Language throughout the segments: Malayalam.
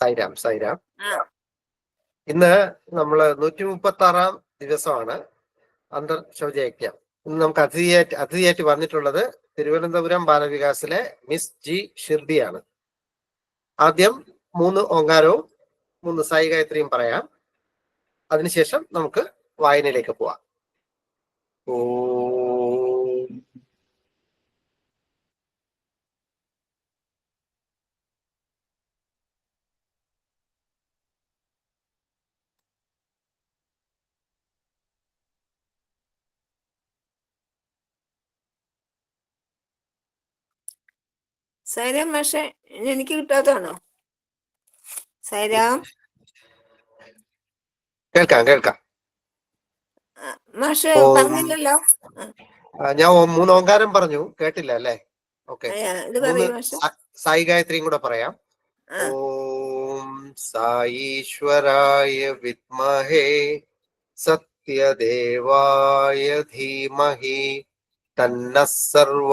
സൈരാം സൈരാം. ഇന്ന് നമ്മൾ നൂറ്റി മുപ്പത്തി ആറാം ദിവസമാണ് അന്തർ ശൗചയജ്ഞം. ഇന്ന് നമുക്ക് അതിഥിയായിട്ട് അതിഥിയായിട്ട് വന്നിട്ടുള്ളത് തിരുവനന്തപുരം ബാലവികാസിലെ മിസ് ജി ഷിർദിയാണ് ആദ്യം മൂന്ന് ഓങ്കാരവും മൂന്ന് സായി ഗായത്രിയും പറയാം. അതിനുശേഷം നമുക്ക് വായനയിലേക്ക് പോവാം. ഓം. സൈരാം പക്ഷെ എനിക്ക് കിട്ടാത്തതാണോ? സൈരാം? കേൾക്കാം കേൾക്കാം. മാഷ് പറഞ്ഞില്ലല്ലോ. ഞാൻ മൂന്ന് ഓങ്കാരം പറഞ്ഞു. കേട്ടില്ല അല്ലേ? ഓക്കെ. സായി ഗായത്രിയും കൂടെ പറയാം. ഓം സായീശ്വരായ വിദ്മഹേ സത്യദേവായ ധീമഹി തന്ന സർവ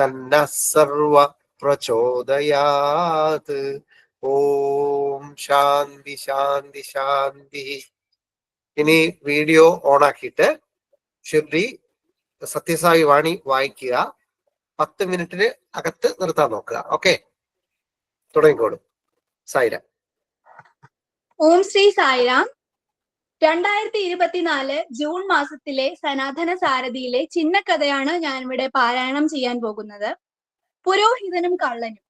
തന്ന സർവ പ്രചോദയാത് ഓം ശാന്തി ശാന്തി ശാന്തി. ഇനി വീഡിയോ ഓണാക്കിയിട്ട് ഷിർഡി സത്യസായി വാണി വായിക്കുക. പത്ത് മിനിറ്റിന് അകത്ത് നിർത്താൻ നോക്കുക. ഓക്കെ? തുടങ്ങിക്കോളും. സായിരാം. ഓം ശ്രീ സായിരാം. രണ്ടായിരത്തി ഇരുപത്തിനാല് ജൂൺ മാസത്തിലെ സനാതന സാരഥിയിലെ ചിഹ്നക്കഥയാണ് ഞാൻ ഇവിടെ പാരായണം ചെയ്യാൻ പോകുന്നത്. പുരോഹിതനും കള്ളനും.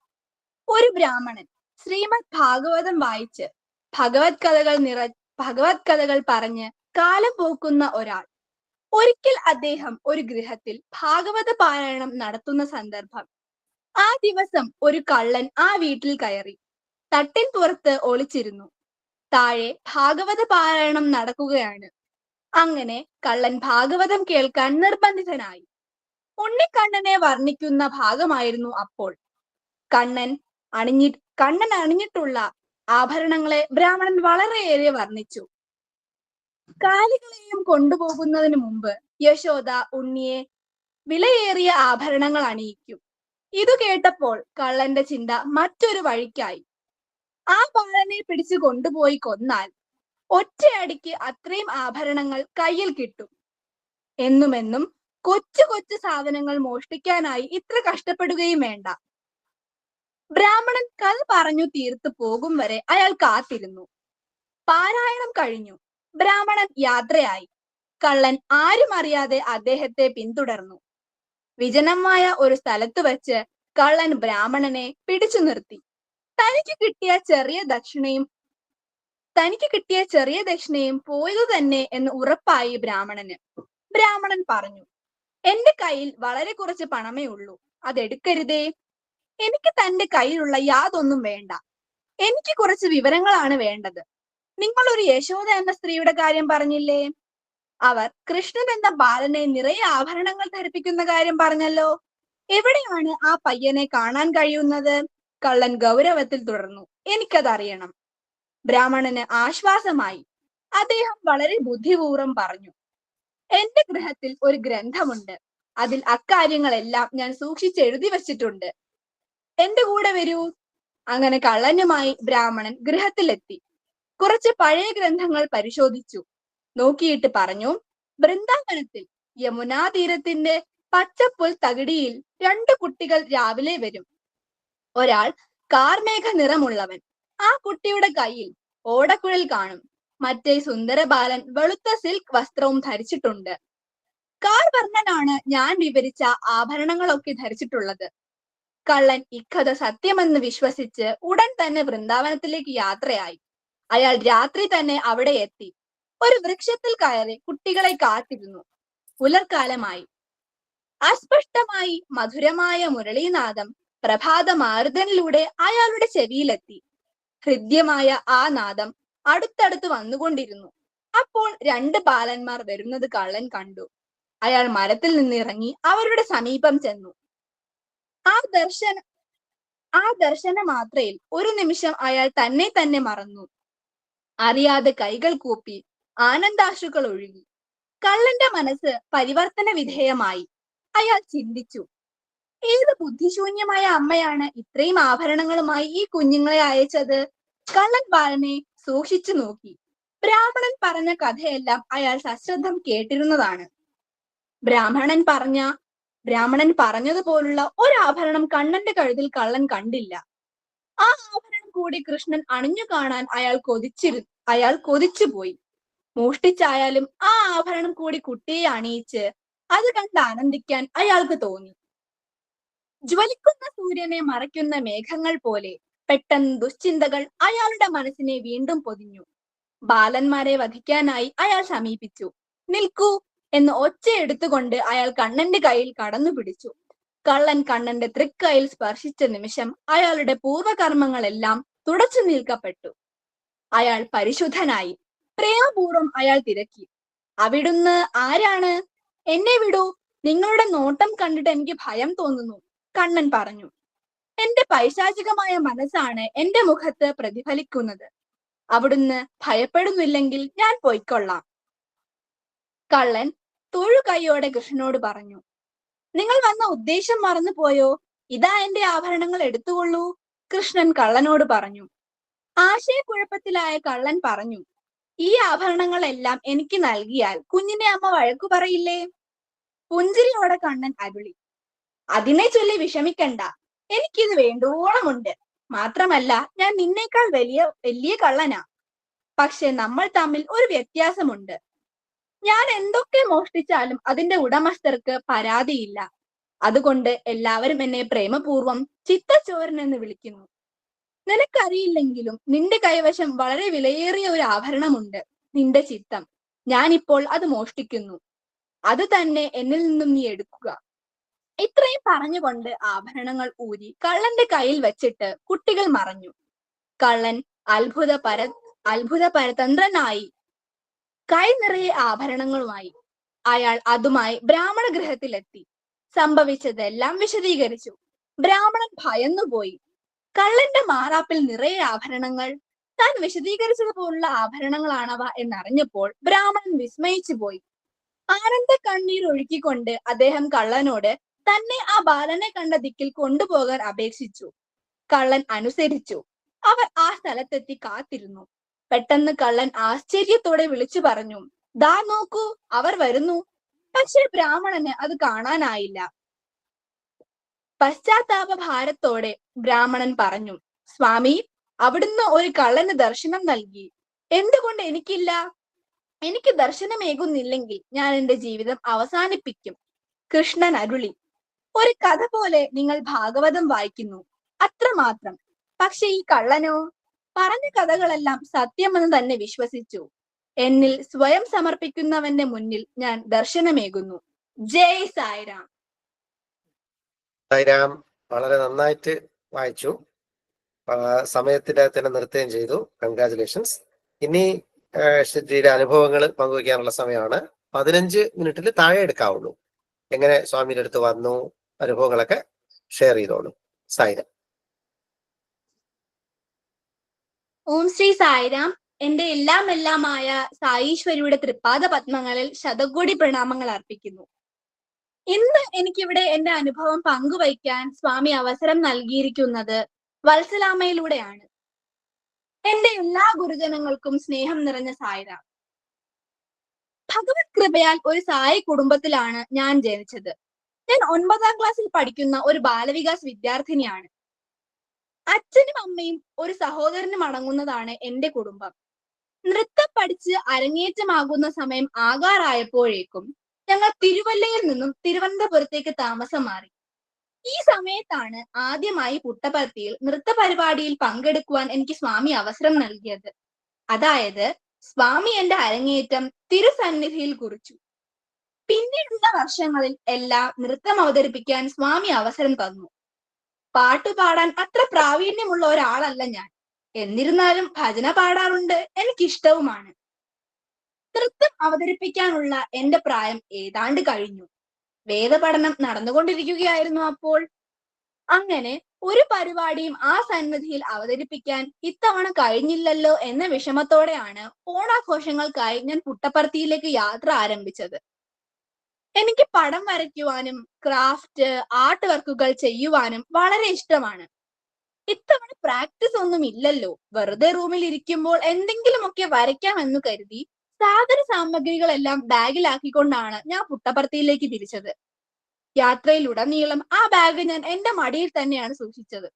ഒരു ബ്രാഹ്മണൻ ശ്രീമദ് ഭാഗവതം വായിച്ച് ഭഗവത് കഥകൾ നിറ ഭഗവത് കഥകൾ പറഞ്ഞ് കാലം പോക്കുന്ന ഒരാൾ. ഒരിക്കൽ അദ്ദേഹം ഒരു ഗൃഹത്തിൽ ഭാഗവത പാരായണം നടത്തുന്ന സന്ദർഭം. ആ ദിവസം ഒരു കള്ളൻ ആ വീട്ടിൽ കയറി. തട്ടിൻ പുറത്ത് ഒളിച്ചിരുന്നു. താഴെ ഭാഗവത പാരായണം നടക്കുകയാണ്. അങ്ങനെ കള്ളൻ ഭാഗവതം കേൾക്കാൻ നിർബന്ധിതനായി. ഉണ്ണിക്കണ്ണനെ വർണിക്കുന്ന ഭാഗമായിരുന്നു അപ്പോൾ. കണ്ണൻ അണിഞ്ഞി കണ്ണൻ അണിഞ്ഞിട്ടുള്ള ആഭരണങ്ങളെ ബ്രാഹ്മണൻ വളരെയേറെ വർണിച്ചു. കാലികളെയും കൊണ്ടുപോകുന്നതിന് മുമ്പ് യശോദ ഉണ്ണിയെ വിലയേറിയ ആഭരണങ്ങൾ അണിയിക്കും. ഇത് കേട്ടപ്പോൾ കള്ളന്റെ ചിന്ത മറ്റൊരു വഴിക്കായി. ആ ബാലനെ പിടിച്ചു കൊണ്ടുപോയി കൊന്നാൽ ഒറ്റയടിക്ക് അത്രയും ആഭരണങ്ങൾ കയ്യിൽ കിട്ടും. എന്നുമെന്നും കൊച്ചു കൊച്ചു സാധനങ്ങൾ മോഷ്ടിക്കാനായി ഇത്ര കഷ്ടപ്പെടുകയും വേണ്ട. ബ്രാഹ്മണൻ കഥ പറഞ്ഞു തീർത്തു പോകും വരെ അയാൾ കാത്തിരുന്നു. പാരായണം കഴിഞ്ഞു. ബ്രാഹ്മണൻ യാത്രയായി. കള്ളൻ ആരും അറിയാതെ അദ്ദേഹത്തെ പിന്തുടർന്നു. വിജനമായ ഒരു സ്ഥലത്ത് വച്ച് കള്ളൻ ബ്രാഹ്മണനെ പിടിച്ചു നിർത്തി. തനിക്ക് കിട്ടിയ ചെറിയ ദക്ഷിണയും തനിക്ക് കിട്ടിയ ചെറിയ ദക്ഷിണയും പോയതു തന്നെ എന്ന് ഉറപ്പായി ബ്രാഹ്മണന്. ബ്രാഹ്മണൻ പറഞ്ഞു എന്റെ കയ്യിൽ വളരെ കുറച്ച് പണമേ ഉള്ളൂ. അതെടുക്കരുതേ. എനിക്ക് തന്റെ കയ്യിലുള്ള യാതൊന്നും വേണ്ട. എനിക്ക് കുറച്ച് വിവരങ്ങളാണ് വേണ്ടത്. നിങ്ങൾ ഒരു യശോദ എന്ന സ്ത്രീയുടെ കാര്യം പറഞ്ഞില്ലേ? അവർ കൃഷ്ണൻ എന്ന ബാലനെ നിറയെ ആഭരണങ്ങൾ ധരിപ്പിക്കുന്ന കാര്യം പറഞ്ഞല്ലോ. എവിടെയാണ് ആ പയ്യനെ കാണാൻ കഴിയുന്നത്? കള്ളൻ ഗൗരവത്തിൽ തുടർന്നു. എനിക്കതറിയണം. ബ്രാഹ്മണന് ആശ്വാസമായി. അദ്ദേഹം വളരെ ബുദ്ധിപൂർവം പറഞ്ഞു. എന്റെ ഗൃഹത്തിൽ ഒരു ഗ്രന്ഥമുണ്ട്. അതിൽ അക്കാര്യങ്ങളെല്ലാം ഞാൻ സൂക്ഷിച്ചെഴുതി വച്ചിട്ടുണ്ട്. എന്റെ കൂടെ വരൂ. അങ്ങനെ കള്ളനുമായി ബ്രാഹ്മണൻ ഗൃഹത്തിലെത്തി. കുറച്ച് പഴയ ഗ്രന്ഥങ്ങൾ പരിശോധിച്ചു. നോക്കിയിട്ട് പറഞ്ഞു ബൃന്ദാവനത്തിൽ യമുനാതീരത്തിന്റെ പച്ചപ്പുൽ തകിടിയിൽ രണ്ടു കുട്ടികൾ രാവിലെ വരും. ഒരാൾ കാർമേഘ നിറമുള്ളവൻ. ആ കുട്ടിയുടെ കയ്യിൽ ഓടക്കുഴൽ കാണും. മറ്റേ സുന്ദര ബാലൻ വെളുത്ത സിൽക്ക് വസ്ത്രവും ധരിച്ചിട്ടുണ്ട്. കാർ വർണനാണ് ഞാൻ വിവരിച്ച ആഭരണങ്ങളൊക്കെ ധരിച്ചിട്ടുള്ളത്. കള്ളൻ ഇക്കഥ സത്യമെന്ന് വിശ്വസിച്ച് ഉടൻ തന്നെ വൃന്ദാവനത്തിലേക്ക് യാത്രയായി. അയാൾ രാത്രി തന്നെ അവിടെ എത്തി. ഒരു വൃക്ഷത്തിൽ കയറി കുട്ടികളെ കാത്തിരുന്നു. പുലർക്കാലമായി അസ്പഷ്ടമായി മധുരമായ മുരളീനാദം പ്രഭാത മാരുതനിലൂടെ അയാളുടെ ചെവിയിലെത്തി. ഹൃദ്യമായ ആ നാദം അടുത്തടുത്ത് വന്നുകൊണ്ടിരുന്നു. അപ്പോൾ രണ്ട് ബാലന്മാർ വരുന്നത് കള്ളൻ കണ്ടു. അയാൾ മരത്തിൽ നിന്നിറങ്ങി അവരുടെ സമീപം ചെന്നു. ആ ദർശന ആ ദർശന മാത്രയിൽ ഒരു നിമിഷം അയാൾ തന്നെ തന്നെ മറന്നു. അറിയാതെ കൈകൾ കൂപ്പി ആനന്ദാശുക്കൾ ഒഴുകി. കള്ളന്റെ മനസ്സ് പരിവർത്തന വിധേയമായി അയാൾ ചിന്തിച്ചു ഏത് ബുദ്ധിശൂന്യമായ അമ്മയാണ് ഇത്രയും ആഭരണങ്ങളുമായി ഈ കുഞ്ഞുങ്ങളെ അയച്ചത്? കള്ളൻ ബാലനെ സൂക്ഷിച്ചു നോക്കി. ബ്രാഹ്മണൻ പറഞ്ഞ കഥയെല്ലാം അയാൾ സശ്രദ്ധം കേട്ടിരുന്നതാണ്. ബ്രാഹ്മണൻ പറഞ്ഞ ബ്രാഹ്മണൻ പറഞ്ഞതുപോലുള്ള ഒരാഭരണം കണ്ണന്റെ കഴുതിൽ കള്ളൻ കണ്ടില്ല. ആ ആഭരണം കൂടി കൃഷ്ണൻ അണിഞ്ഞു കാണാൻ അയാൾ കൊതിച്ചിരു അയാൾ കൊതിച്ചുപോയി. മോഷ്ടിച്ചായാലും ആ ആഭരണം കൂടി കുട്ടിയെ അണിയിച്ച് അത് കണ്ട് ആനന്ദിക്കാൻ അയാൾക്ക് തോന്നി. ജ്വലിക്കുന്ന സൂര്യനെ മറയ്ക്കുന്ന മേഘങ്ങൾ പോലെ പെട്ടെന്ന് ദുശ്ചിന്തകൾ അയാളുടെ മനസ്സിനെ വീണ്ടും പൊതിഞ്ഞു. ബാലന്മാരെ വധിക്കാനായി അയാൾ സമീപിച്ചു. നിൽക്കൂ എന്ന് ഒച്ചയെടുത്തുകൊണ്ട് അയാൾ കണ്ണന്റെ കയ്യിൽ കടന്നു പിടിച്ചു. കള്ളൻ കണ്ണന്റെ തൃക്കൈയിൽ സ്പർശിച്ച നിമിഷം അയാളുടെ പൂർവകർമ്മങ്ങളെല്ലാം തുടച്ചു നീക്കപ്പെട്ടു അയാൾ പരിശുദ്ധനായി. പ്രേമപൂർവം അയാൾ തിരക്കി. അവിടുന്ന് ആരാണ്? എന്നെ വിടൂ. നിങ്ങളുടെ നോട്ടം കണ്ടിട്ട് എനിക്ക് ഭയം തോന്നുന്നു. കണ്ണൻ പറഞ്ഞു. എന്റെ പൈശാചികമായ മനസ്സാണ് എന്റെ മുഖത്ത് പ്രതിഫലിക്കുന്നത്. അവിടുന്ന് ഭയപ്പെടുന്നില്ലെങ്കിൽ ഞാൻ പോയിക്കൊള്ളാം. കള്ളൻ തൊഴു കൈയോടെ കൃഷ്ണനോട് പറഞ്ഞു. നിങ്ങൾ വന്ന ഉദ്ദേശം മറന്നുപോയോ ഇതാ എന്റെ ആഭരണങ്ങൾ എടുത്തുകൊള്ളൂ. കൃഷ്ണൻ കള്ളനോട് പറഞ്ഞു. ആശയക്കുഴപ്പത്തിലായ കള്ളൻ പറഞ്ഞു. ഈ ആഭരണങ്ങളെല്ലാം എനിക്ക് നൽകിയാൽ കുഞ്ഞിനെ അമ്മ വഴക്കു പറയില്ലേ? പുഞ്ചിരിയോടെ കണ്ണൻ അരുളി. അതിനെ ചൊല്ലി വിഷമിക്കണ്ട. എനിക്കിത് വേണ്ടോണമുണ്ട്. മാത്രമല്ല ഞാൻ നിന്നേക്കാൾ വലിയ വലിയ കള്ളനാ. പക്ഷെ നമ്മൾ തമ്മിൽ ഒരു വ്യത്യാസമുണ്ട്. ഞാൻ എന്തൊക്കെ മോഷ്ടിച്ചാലും അതിന്റെ ഉടമസ്ഥർക്ക് പരാതിയില്ല. അതുകൊണ്ട് എല്ലാവരും എന്നെ പ്രേമപൂർവം ചിത്തച്ചോരൻ എന്ന് വിളിക്കുന്നു. നിനക്കറിയില്ലെങ്കിലും നിന്റെ കൈവശം വളരെ വിലയേറിയ ഒരു ആഭരണമുണ്ട്. നിന്റെ ചിത്തം. ഞാനിപ്പോൾ അത് മോഷ്ടിക്കുന്നു. അത് തന്നെ എന്നിൽ നിന്നും നീ എടുക്കുക. ഇത്രയും പറഞ്ഞുകൊണ്ട് ആഭരണങ്ങൾ ഊരി കള്ളന്റെ കയ്യിൽ വെച്ചിട്ട് കുട്ടികൾ മറഞ്ഞു. കള്ളൻ അത്ഭുത പര അത്ഭുത പരതന്ത്രനായി കൈ നിറയെ ആഭരണങ്ങളുമായി അയാൾ അതുമായി ബ്രാഹ്മണ ഗൃഹത്തിലെത്തി. സംഭവിച്ചതെല്ലാം വിശദീകരിച്ചു. ബ്രാഹ്മണൻ ഭയന്നുപോയി. കള്ളന്റെ മാറാപ്പിൽ നിറയെ ആഭരണങ്ങൾ താൻ വിശദീകരിച്ചതുപോലുള്ള ആഭരണങ്ങളാണവ എന്നറിഞ്ഞപ്പോൾ ബ്രാഹ്മണൻ വിസ്മയിച്ചു പോയി ആനന്ദ കണ്ണീർ ഒഴുക്കിക്കൊണ്ട് അദ്ദേഹം കള്ളനോട് തന്നെ ആ ബാലനെ കണ്ട ദിക്കിൽ കൊണ്ടുപോകാൻ അപേക്ഷിച്ചു. കള്ളൻ അനുസരിച്ചു. അവർ ആ സ്ഥലത്തെത്തി കാത്തിരുന്നു. പെട്ടെന്ന് കള്ളൻ ആശ്ചര്യത്തോടെ വിളിച്ചു പറഞ്ഞു ദാ നോക്കൂ അവർ വരുന്നു. പക്ഷെ ബ്രാഹ്മണന് അത് കാണാനായില്ല. പശ്ചാത്താപ ഭാരത്തോടെ ബ്രാഹ്മണൻ പറഞ്ഞു സ്വാമി അവിടുന്ന് ഒരു കള്ളന് ദർശനം നൽകി. എന്തുകൊണ്ട് എനിക്കില്ല? എനിക്ക് ദർശനമേകുന്നില്ലെങ്കിൽ ഞാൻ എന്റെ ജീവിതം അവസാനിപ്പിക്കും. കൃഷ്ണൻ അരുളി ഒരു കഥ പോലെ നിങ്ങൾ ഭാഗവതം വായിക്കുന്നു. അത്രമാത്രം. പക്ഷെ ഈ കള്ളനോ? പറഞ്ഞ കഥകളെല്ലാം സത്യമെന്ന് തന്നെ വിശ്വസിച്ചു. എന്നിൽ സ്വയം സമർപ്പിക്കുന്നവന്റെ മുന്നിൽ ഞാൻ ദർശനമേകുന്നു. ജയ് സായിരാം. സായിരാം വളരെ നന്നായിട്ട് വായിച്ചു. സമയത്തിന്റെ തന്നെ നിർത്തുകയും ചെയ്തു. കൺഗ്രാചുലേഷൻസ് ഇനി ഷിജിയുടെ അനുഭവങ്ങൾ പങ്കുവയ്ക്കാനുള്ള സമയമാണ്. പതിനഞ്ച് മിനിറ്റിൽ താഴെ എടുക്കാവുള്ളൂ. എങ്ങനെ സ്വാമിയുടെ അടുത്ത് വന്നു? അനുഭവങ്ങളൊക്കെ ഷെയർ ചെയ്തോളൂ. സായിരാം. ഓം ശ്രീ സായിരാം. എന്റെ എല്ലാം എല്ലാമായ സായീശ്വരിയുടെ തൃപ്പാദ പത്മങ്ങളിൽ ശതകോടി പ്രണാമങ്ങൾ അർപ്പിക്കുന്നു. ഇന്ന് എനിക്കിവിടെ എന്റെ അനുഭവം പങ്കുവയ്ക്കാൻ സ്വാമി അവസരം നൽകിയിരിക്കുന്നത് വത്സലാമയിലൂടെയാണ്. എന്റെ എല്ലാ ഗുരുജനങ്ങൾക്കും സ്നേഹം നിറഞ്ഞ സായിരാം. ഭഗവത് കൃപയാൽ ഒരു സായി കുടുംബത്തിലാണ് ഞാൻ ജനിച്ചത്. ഞാൻ ഒൻപതാം ക്ലാസ്സിൽ പഠിക്കുന്ന ഒരു ബാലവികാസ് വിദ്യാർത്ഥിനിയാണ്. അച്ഛനും അമ്മയും ഒരു സഹോദരനും അടങ്ങുന്നതാണ് എന്റെ കുടുംബം. നൃത്തം പഠിച്ച് അരങ്ങേറ്റമാകുന്ന സമയം ആകാറായപ്പോഴേക്കും ഞങ്ങൾ തിരുവല്ലയിൽ നിന്നും തിരുവനന്തപുരത്തേക്ക് താമസം മാറി. ഈ സമയത്താണ് ആദ്യമായി പുട്ടപർത്തിയിൽ നൃത്ത പരിപാടിയിൽ പങ്കെടുക്കുവാൻ എനിക്ക് സ്വാമി അവസരം നൽകിയത്. അതായത് സ്വാമി എന്റെ അരങ്ങേറ്റം തിരുസന്നിധിയിൽ കുറിച്ചു. പിന്നീടുള്ള വർഷങ്ങളിൽ എല്ലാം നൃത്തം അവതരിപ്പിക്കാൻ സ്വാമി അവസരം തന്നു. പാട്ടുപാടാൻ അത്ര പ്രാവീണ്യമുള്ള ഒരാളല്ല ഞാൻ. എന്നിരുന്നാലും ഭജന പാടാറുണ്ട് എനിക്കിഷ്ടവുമാണ്. നൃത്തം അവതരിപ്പിക്കാനുള്ള എന്റെ പ്രായം ഏതാണ്ട് കഴിഞ്ഞു. വേദപഠനം നടന്നുകൊണ്ടിരിക്കുകയായിരുന്നു അപ്പോൾ. അങ്ങനെ ഒരു പരിപാടിയും ആ സന്നിധിയിൽ അവതരിപ്പിക്കാൻ ഇത്തവണ കഴിഞ്ഞില്ലല്ലോ എന്ന വിഷമത്തോടെയാണ് ഓണാഘോഷങ്ങൾക്കായി ഞാൻ പുട്ടപ്പർത്തിയിലേക്ക് യാത്ര ആരംഭിച്ചത്. എനിക്ക് പടം വരയ്ക്കുവാനും ക്രാഫ്റ്റ് ആർട്ട് വർക്കുകൾ ചെയ്യുവാനും വളരെ ഇഷ്ടമാണ്. ഇത്തവണ പ്രാക്ടീസ് ഒന്നും ഇല്ലല്ലോ. വെറുതെ റൂമിൽ ഇരിക്കുമ്പോൾ എന്തെങ്കിലുമൊക്കെ വരയ്ക്കാമെന്ന് കരുതി സാധന സാമഗ്രികളെല്ലാം ബാഗിലാക്കിക്കൊണ്ടാണ് ഞാൻ പുട്ടപ്പർത്തിയിലേക്ക് തിരിച്ചത്. യാത്രയിലുടനീളം ആ ബാഗ് ഞാൻ എന്റെ മടിയിൽ തന്നെയാണ് സൂക്ഷിച്ചത്.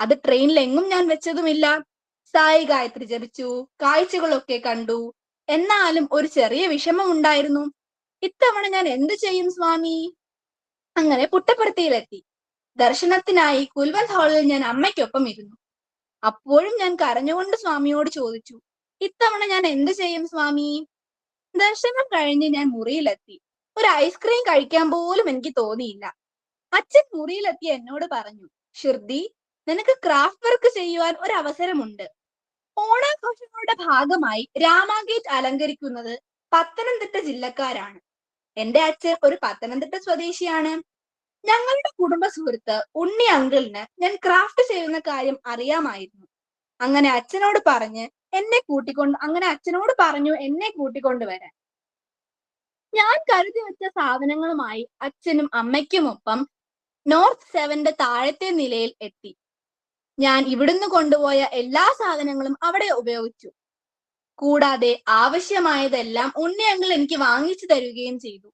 അത് ട്രെയിനിൽ എങ്ങും ഞാൻ വെച്ചതുമില്ല. സായി ഗായത്രി ജപിച്ചു കാഴ്ചകളൊക്കെ കണ്ടു. എന്നാലും ഒരു ചെറിയ വിഷമം ഉണ്ടായിരുന്നു ഇത്തവണ ഞാൻ എന്തു ചെയ്യും സ്വാമി? അങ്ങനെ പുട്ടപ്പർത്തിയിലെത്തി ദർശനത്തിനായി കുൽവന്ത് ഹാളിൽ ഞാൻ അമ്മയ്ക്കൊപ്പം ഇരുന്നു. അപ്പോഴും ഞാൻ കരഞ്ഞുകൊണ്ട് സ്വാമിയോട് ചോദിച്ചു ഇത്തവണ ഞാൻ എന്ത് ചെയ്യും സ്വാമി? ദർശനം കഴിഞ്ഞ് ഞാൻ മുറിയിലെത്തി. ഒരു ഐസ്ക്രീം കഴിക്കാൻ പോലും എനിക്ക് തോന്നിയില്ല. അച്ഛൻ മുറിയിലെത്തി എന്നോട് പറഞ്ഞു ഷിർദി നിനക്ക് ക്രാഫ്റ്റ് വർക്ക് ചെയ്യുവാൻ ഒരു അവസരമുണ്ട് ഓണാഘോഷങ്ങളുടെ ഭാഗമായി രാമാഗേറ്റ് അലങ്കരിക്കുന്നത് പത്തനംതിട്ട ജില്ലക്കാരാണ്. എന്റെ അച്ഛൻ ഒരു പത്തനംതിട്ട സ്വദേശിയാണ്. ഞങ്ങളുടെ കുടുംബ സുഹൃത്ത് ഉണ്ണി അങ്കിളിന് ഞാൻ ക്രാഫ്റ്റ് ചെയ്യുന്ന കാര്യം അറിയാമായിരുന്നു. അങ്ങനെ അച്ഛനോട് പറഞ്ഞ് എന്നെ കൂട്ടിക്കൊണ്ട് അങ്ങനെ അച്ഛനോട് പറഞ്ഞു എന്നെ കൂട്ടിക്കൊണ്ട് വരാൻ. ഞാൻ കരുതി വെച്ച സാധനങ്ങളുമായി അച്ഛനും അമ്മയ്ക്കുമൊപ്പം നോർത്ത് സെവന്റെ താഴത്തെ നിലയിൽ എത്തി. ഞാൻ ഇവിടുന്ന് കൊണ്ടുപോയ എല്ലാ സാധനങ്ങളും അവിടെ ഉപയോഗിച്ചു. കൂടാതെ ആവശ്യമായതെല്ലാം ഉണ്ണിയങ്ങൾ എനിക്ക് വാങ്ങിച്ചു തരുകയും ചെയ്തു.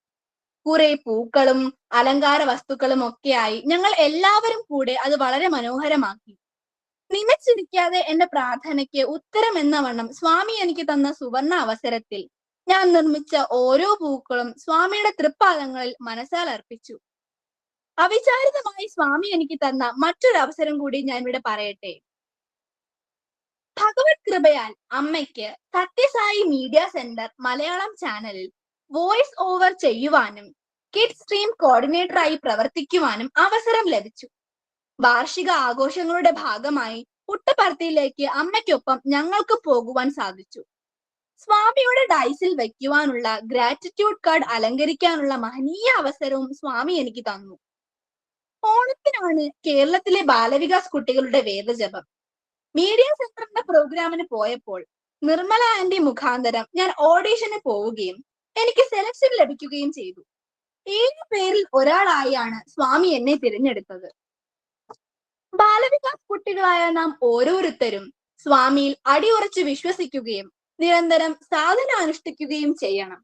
കുറെ പൂക്കളും അലങ്കാര വസ്തുക്കളും ഒക്കെയായി ഞങ്ങൾ എല്ലാവരും കൂടെ അത് വളരെ മനോഹരമാക്കി. നിലച്ചിരിക്കാതെ എന്റെ പ്രാർത്ഥനയ്ക്ക് ഉത്തരം എന്ന വണ്ണം സ്വാമി എനിക്ക് തന്ന സുവർണ അവസരത്തിൽ ഞാൻ നിർമ്മിച്ച ഓരോ പൂക്കളും സ്വാമിയുടെ തൃപ്പാദങ്ങളിൽ മനസ്സാൽ അർപ്പിച്ചു. അവിചാരിതമായി സ്വാമി എനിക്ക് തന്ന മറ്റൊരു അവസരം കൂടി ഞാൻ ഇവിടെ പറയട്ടെ. ഭഗവത് കൃപയാൽ അമ്മയ്ക്ക് സത്യസായി മീഡിയ സെന്റർ മലയാളം ചാനലിൽ വോയിസ് ഓവർ ചെയ്യുവാനും കിഡ് സ്ട്രീം കോർഡിനേറ്ററായി പ്രവർത്തിക്കുവാനും അവസരം ലഭിച്ചു. വാർഷിക ആഘോഷങ്ങളുടെ ഭാഗമായി പുട്ടപ്പർത്തിയിലേക്ക് അമ്മയ്ക്കൊപ്പം ഞങ്ങൾക്ക് പോകുവാൻ സാധിച്ചു. സ്വാമിയുടെ ഡൈസിൽ വയ്ക്കുവാനുള്ള ഗ്രാറ്റിറ്റ്യൂഡ് കാർഡ് അലങ്കരിക്കാനുള്ള മഹനീയ അവസരവും സ്വാമി എനിക്ക് തന്നു. ഓണത്തിനാണ് കേരളത്തിലെ ബാലവികാസ് കുട്ടികളുടെ വേദജപം. മീഡിയ സെന്ററിന്റെ പ്രോഗ്രാമിന് പോയപ്പോൾ നിർമ്മല ആന്റി മുഖാന്തരം ഞാൻ ഓഡീഷന് പോവുകയും എനിക്ക് സെലക്ഷൻ ലഭിക്കുകയും ചെയ്തു. ഏഴ് പേരിൽ ഒരാളായാണ് സ്വാമി എന്നെ തിരഞ്ഞെടുത്തത്. ബാലവികാസ് കുട്ടികളായ നാം ഓരോരുത്തരും സ്വാമിയിൽ അടിയുറച്ച് വിശ്വസിക്കുകയും നിരന്തരം സാധന അനുഷ്ഠിക്കുകയും ചെയ്യണം.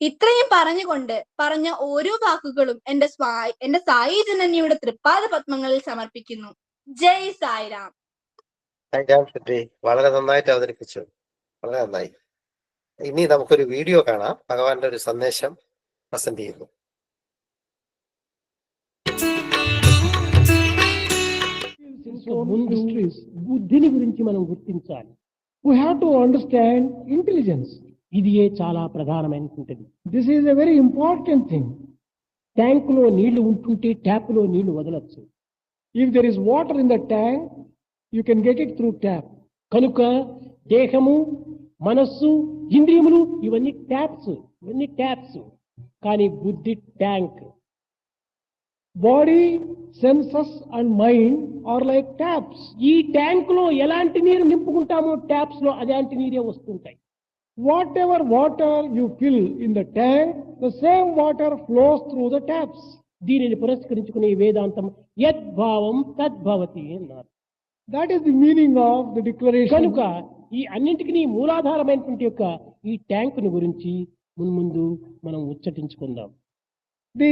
ഇത്രയും പറഞ്ഞുകൊണ്ട് പറഞ്ഞ ഓരോ വാക്കുകളും എന്റെ സ്വാ എന്റെ സായി ജനനിയുടെ തൃപ്പാദ പത്മങ്ങളിൽ സമർപ്പിക്കുന്നു. ജയ് സായിരാം. സായിരാം ഷെട്ടി വളരെ നന്നായിട്ട് അവതരിപ്പിച്ചു വളരെ നന്നായി ഇനി നമുക്കൊരു വീഡിയോ കാണാം ഭഗവാന്റെ ഒരു സന്ദേശം പ്രസന്റ് ചെയ്യുന്നു ముందు బుద్ధిని గురించి మనం గుర్తించాలి we have to understand intelligence. ఇది ఏ చాలా ప్రధానమైనటువంటిది This is a very important thing. ట్యాంకులో నీళ్లు ఉంటుంటే ట్యాప్లో నీళ్లు వదలొచ్చు If there is water in the tank, you can get it through tap కనుక దేహము మనస్సు ఇంద్రియములు ఇవన్నీ ట్యాప్స్ ఇవన్నీ ట్యాప్స్ కానీ బుద్ధి tank body senses and mind are like taps ఈ ట్యాంక్లో ఎలాంటి నీరు నింపుకుంటామో ట్యాప్స్లో అలాంటి నీరే వస్తుంటాయి. Whatever water you fill in the tank the same water flows through the taps దీనిని పురస్కరించుకునే వేదాంతం యద్భావం తద్భవతి అన్నారు. That is the meaning of the declaration. కనుక ఈ అన్నింటికి మూలాధారమైనటువంటి యొక్క ఈ ట్యాంకుని గురించి మున్ముందు మనం ఉచ్చటించుకుందాం The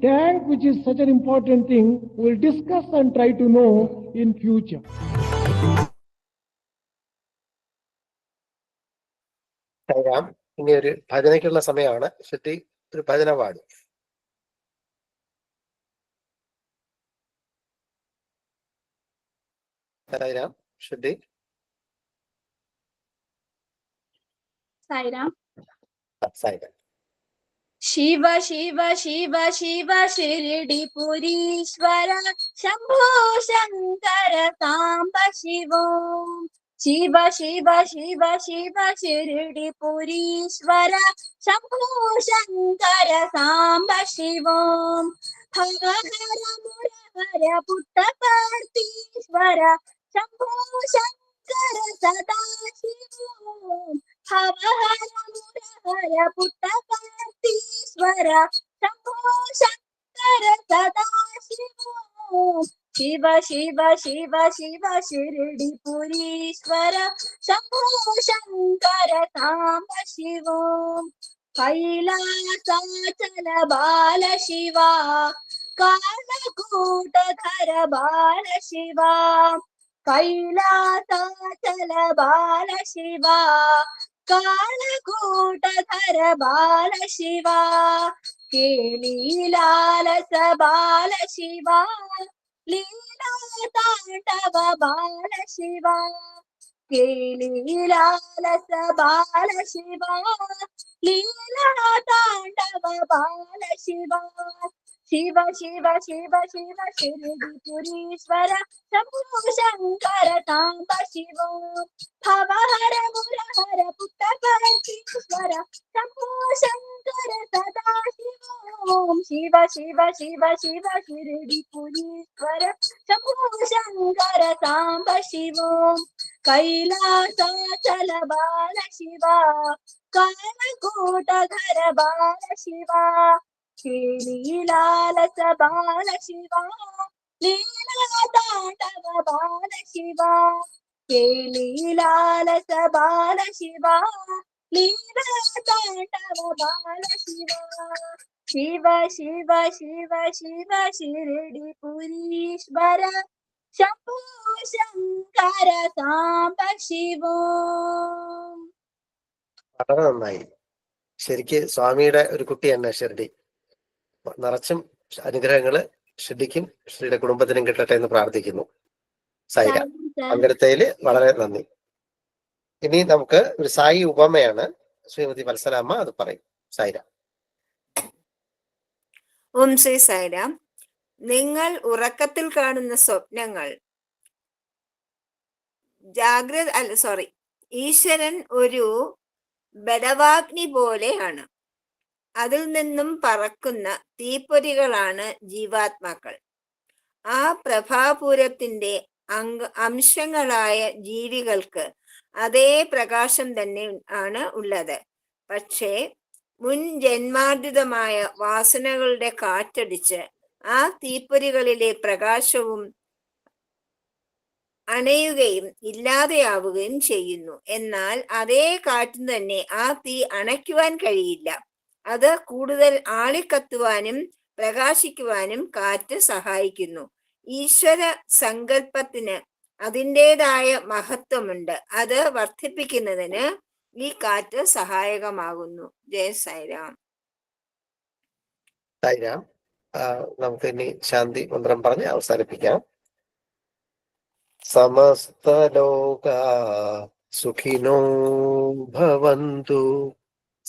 tank, which is such an important thing, we'll discuss and try to know in future. Sai Ram ഇനി ഒരു ഭജനയ്ക്കുള്ള സമയമാണ് ഷെട്ടി ഒരു ഭജന പാടും Saira, should be. Saira. Saira. Shiva Shiva Shiva Shiva Shirdi ಪುರೀಶ್ವರ ಶಂಭೋ ಶಂಕರ ಸಾಂಬ ಶಿವೋ ಶಿವ ಶಿವ ಶಿವ ಶಿವ ಶಿರಡಿ ಪುರೀಶ್ವರ ಶಂಭೋ ಶಂಕರ ಸಾಂಬ ಶಿವೋ ಹರ ಹರ ಮುರ ಹರ ಪುಟ್ಟ ಪಾರ್ಥೀಶ್ವರ शम्भो शङ्कर सदा शिवो हर हर मुरहर पुट्टपर्तीश्वर शम्भो शङ्कर सदा शिवो शिव शिव शिव शिव शिरडि पुरीश्वर शम्भो शङ्कर साम्ब शिवो। कैलासाचल बाल शिवा। कालकूटधर बाल शिवा। कैलासाचल बाल शिवा कालकूटधर बाल शिवा केलीलालस बाल शिवा लीला ताण्डव बाल शिवा केलीलालस बाल शिवा लीला ताण्डव बाल शिवा, शिव शिव शिव शिव शिरडिपुरीश्वर शम्भो शङ्कर साम्ब शिवो। भवहर मुरहर पुट्टपर्तीश्वर शम्भो शङ्कर सदा शिवो। शिव शिव शिव शिव शिरडिपुरीश्वर शम्भो शङ्कर साम्ब शिवो। कैलासाचल बाल शिवा कालकूटधर बाल शिवा। ശ്രീലീലാലസ ബാലശിവ ലീലാതാണ്ഡവ ബാലശിവ ഹേ ലീലാലസ ബാലശിവ ലീലാതാണ്ഡവ ബാലശിവ ശിവ ശിവ ശിവ ശിവ ശിവ ശിരടി പുരീശ്വര ശംഭു ശങ്കര സാമ്പ ശിവോ. വളരെ നന്നായി. ശരിക്ക് സ്വാമിയുടെ ഒരു കുട്ടി തന്നെ ഷിർഡി. നിറച്ചും അനുഗ്രഹങ്ങൾ ഷിഡിക്കും ശ്രീയുടെ കുടുംബത്തിനും കിട്ടട്ടെ എന്ന് പ്രാർത്ഥിക്കുന്നു. സൈര പങ്കെടുത്തതിൽ വളരെ നന്ദി. ഇനി നമുക്ക് ഒരു സായി ഉപമയാണ് ശ്രീമതി വത്സലാമ്മ അത് പറയും. സൈര ഓം ശ്രീ സായിരാം നിങ്ങൾ ഉറക്കത്തിൽ കാണുന്ന സ്വപ്നങ്ങൾ. ജാഗ്രത അല്ല സോറി ഈശ്വരൻ ഒരു ബലവാഗ്നി പോലെയാണ് അതിൽ നിന്നും പറക്കുന്ന തീപ്പൊരികളാണ് ജീവാത്മാക്കൾ. ആ പ്രഭാപൂരത്തിന്റെ അംഗ അംശങ്ങളായ ജീവികൾക്ക് അതേ പ്രകാശം തന്നെ ആണ് ഉള്ളത്. പക്ഷേ മുൻ ജന്മാർജിതമായ വാസനകളുടെ കാറ്റടിച്ച് ആ തീപ്പൊരികളിലെ പ്രകാശവും അണയുകയും ഇല്ലാതെയാവുകയും ചെയ്യുന്നു. എന്നാൽ അതേ കാറ്റിന് തന്നെ ആ തീ അണയ്ക്കുവാൻ കഴിയില്ല. അത് കൂടുതൽ ആളിക്കത്തുവാനും പ്രകാശിക്കുവാനും കാറ്റ് സഹായിക്കുന്നു. ഈശ്വര സങ്കല്പത്തിന് അതിന്റെതായ മഹത്വമുണ്ട്. അത് വർദ്ധിപ്പിക്കുന്നതിന് ഈ കാറ്റ് സഹായകമാകുന്നു. ജയ സൈരാം ആ, നമുക്ക് ഇനി ശാന്തി മന്ത്രം പറഞ്ഞ് അവസാനിപ്പിക്കാം. സമസ്തലോക സുഖിനോ ഭവന്തു.